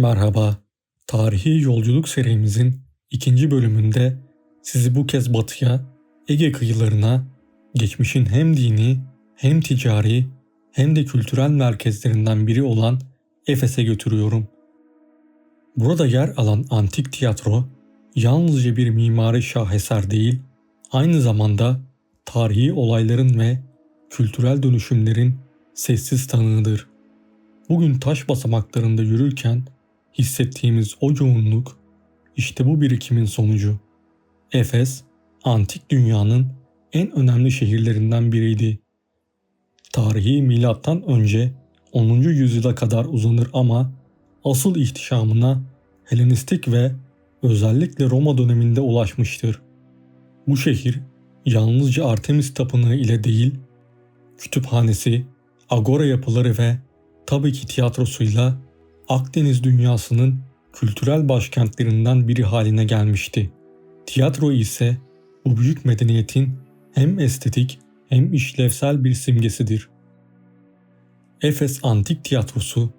Merhaba. Tarihi yolculuk serimizin ikinci bölümünde sizi bu kez batıya, Ege kıyılarına, geçmişin hem dini hem ticari hem de kültürel merkezlerinden biri olan Efes'e götürüyorum. Burada yer alan antik tiyatro yalnızca bir mimari şaheser değil, aynı zamanda tarihi olayların ve kültürel dönüşümlerin sessiz tanığıdır. Bugün taş basamaklarında yürürken hissettiğimiz o yoğunluk işte bu birikimin sonucu. Efes, antik dünyanın en önemli şehirlerinden biriydi. Tarihi milattan önce 10. yüzyıla kadar uzanır ama asıl ihtişamına Helenistik ve özellikle Roma döneminde ulaşmıştır. Bu şehir yalnızca Artemis Tapınağı ile değil, kütüphanesi, agora yapıları ve tabii ki tiyatrosuyla Akdeniz dünyasının kültürel başkentlerinden biri haline gelmişti. Tiyatro ise bu büyük medeniyetin hem estetik hem işlevsel bir simgesidir. Efes Antik Tiyatrosu,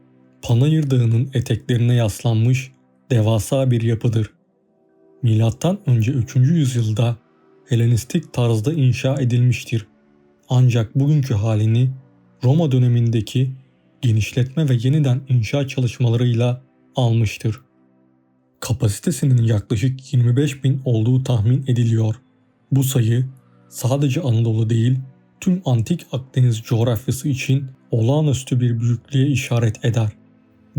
Panayır Dağı'nın eteklerine yaslanmış devasa bir yapıdır. Milattan önce 3. yüzyılda Helenistik tarzda inşa edilmiştir. Ancak bugünkü halini Roma dönemindeki genişletme ve yeniden inşa çalışmalarıyla almıştır. Kapasitesinin yaklaşık 25 bin olduğu tahmin ediliyor. Bu sayı sadece Anadolu değil tüm antik Akdeniz coğrafyası için olağanüstü bir büyüklüğe işaret eder.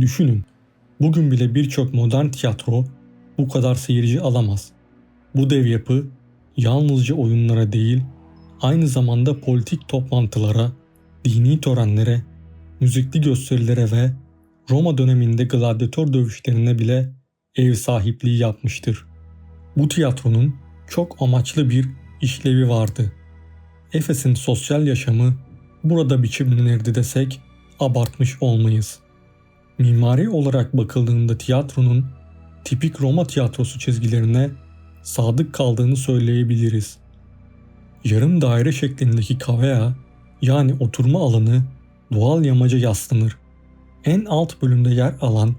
Düşünün, bugün bile birçok modern tiyatro bu kadar seyirci alamaz. Bu dev yapı yalnızca oyunlara değil, aynı zamanda politik toplantılara, dini törenlere, müzikli gösterilere ve Roma döneminde gladyatör dövüşlerine bile ev sahipliği yapmıştır. Bu tiyatronun çok amaçlı bir işlevi vardı. Efes'in sosyal yaşamı burada biçimlenirdi desek abartmış olmayız. Mimari olarak bakıldığında tiyatronun tipik Roma tiyatrosu çizgilerine sadık kaldığını söyleyebiliriz. Yarım daire şeklindeki kavea yani oturma alanı doğal yamaca yaslanır. En alt bölümde yer alan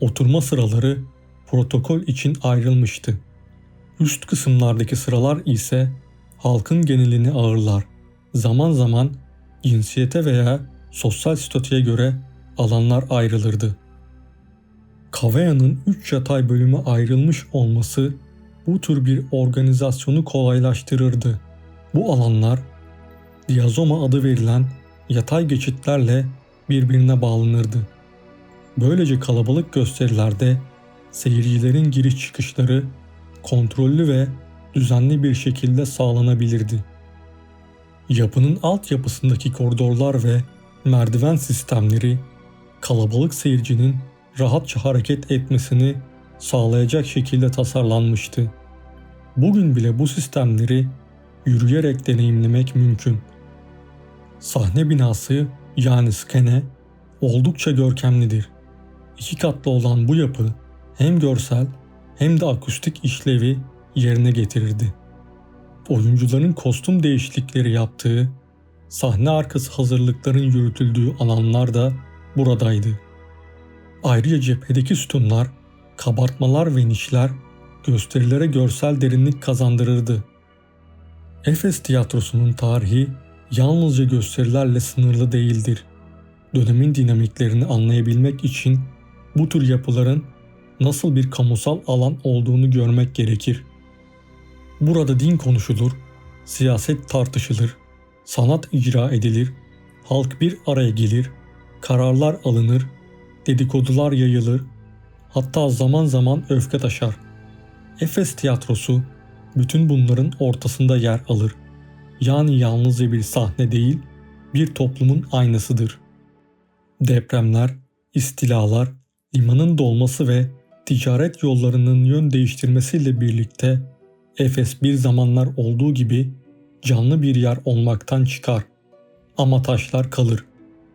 oturma sıraları protokol için ayrılmıştı. Üst kısımlardaki sıralar ise halkın genelini ağırlar. Zaman zaman cinsiyete veya sosyal statüye göre alanlar ayrılırdı. Kavea'nın üç yatay bölüme ayrılmış olması bu tür bir organizasyonu kolaylaştırırdı. Bu alanlar diazoma adı verilen yatay geçitlerle birbirine bağlanırdı. Böylece kalabalık gösterilerde seyircilerin giriş çıkışları kontrollü ve düzenli bir şekilde sağlanabilirdi. Yapının altyapısındaki koridorlar ve merdiven sistemleri kalabalık seyircinin rahatça hareket etmesini sağlayacak şekilde tasarlanmıştı. Bugün bile bu sistemleri yürüyerek deneyimlemek mümkün. Sahne binası yani skene oldukça görkemlidir. İki katlı olan bu yapı hem görsel hem de akustik işlevi yerine getirirdi. Oyuncuların kostüm değişiklikleri yaptığı, sahne arkası hazırlıkların yürütüldüğü alanlar da buradaydı. Ayrıca cephedeki sütunlar, kabartmalar ve nişler gösterilere görsel derinlik kazandırırdı. Efes tiyatrosunun tarihi yalnızca gösterilerle sınırlı değildir. Dönemin dinamiklerini anlayabilmek için bu tür yapıların nasıl bir kamusal alan olduğunu görmek gerekir. Burada din konuşulur, siyaset tartışılır, sanat icra edilir, halk bir araya gelir, kararlar alınır, dedikodular yayılır, hatta zaman zaman öfke taşar. Efes tiyatrosu bütün bunların ortasında yer alır. Yani yalnızca bir sahne değil, bir toplumun aynasıdır. Depremler, istilalar, limanın dolması ve ticaret yollarının yön değiştirmesiyle birlikte Efes bir zamanlar olduğu gibi canlı bir yer olmaktan çıkar. Ama taşlar kalır,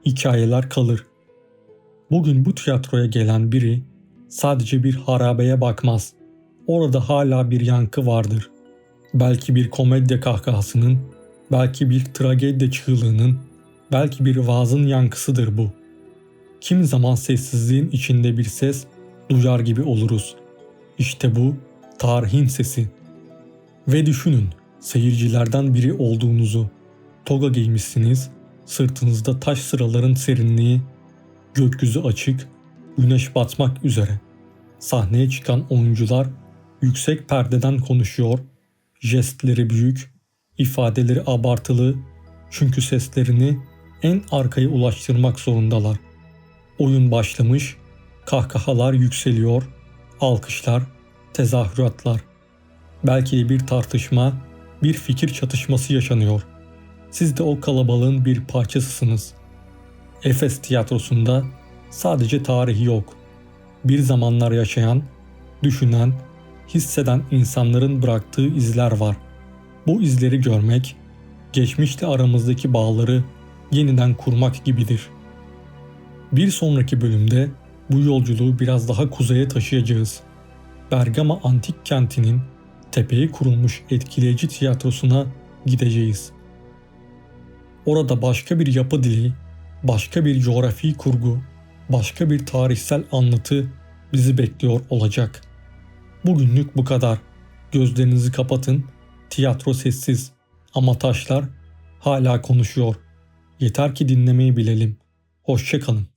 hikayeler kalır. Bugün bu tiyatroya gelen biri sadece bir harabeye bakmaz. Orada hala bir yankı vardır. Belki bir komedya kahkahasının, belki bir tragedya çığlığının, belki bir vaazın yankısıdır bu. Kim zaman sessizliğin içinde bir ses duyar gibi oluruz. İşte bu tarihin sesi. Ve düşünün seyircilerden biri olduğunuzu. Toga giymişsiniz, sırtınızda taş sıraların serinliği, gökyüzü açık, güneş batmak üzere. Sahneye çıkan oyuncular yüksek perdeden konuşuyor, jestleri büyük, ifadeleri abartılı çünkü seslerini en arkaya ulaştırmak zorundalar. Oyun başlamış, kahkahalar yükseliyor, alkışlar, tezahüratlar. Belki bir tartışma, bir fikir çatışması yaşanıyor. Siz de o kalabalığın bir parçasısınız. Efes tiyatrosunda sadece tarihi yok. Bir zamanlar yaşayan, düşünen, hisseden insanların bıraktığı izler var. Bu izleri görmek, geçmişle aramızdaki bağları yeniden kurmak gibidir. Bir sonraki bölümde bu yolculuğu biraz daha kuzeye taşıyacağız. Bergama antik kentinin tepeye kurulmuş etkileyici tiyatrosuna gideceğiz. Orada başka bir yapı dili, başka bir coğrafi kurgu, başka bir tarihsel anlatı bizi bekliyor olacak. Bugünlük bu kadar. Gözlerinizi kapatın. Tiyatro sessiz ama taşlar hala konuşuyor. Yeter ki dinlemeyi bilelim. Hoşçakalın.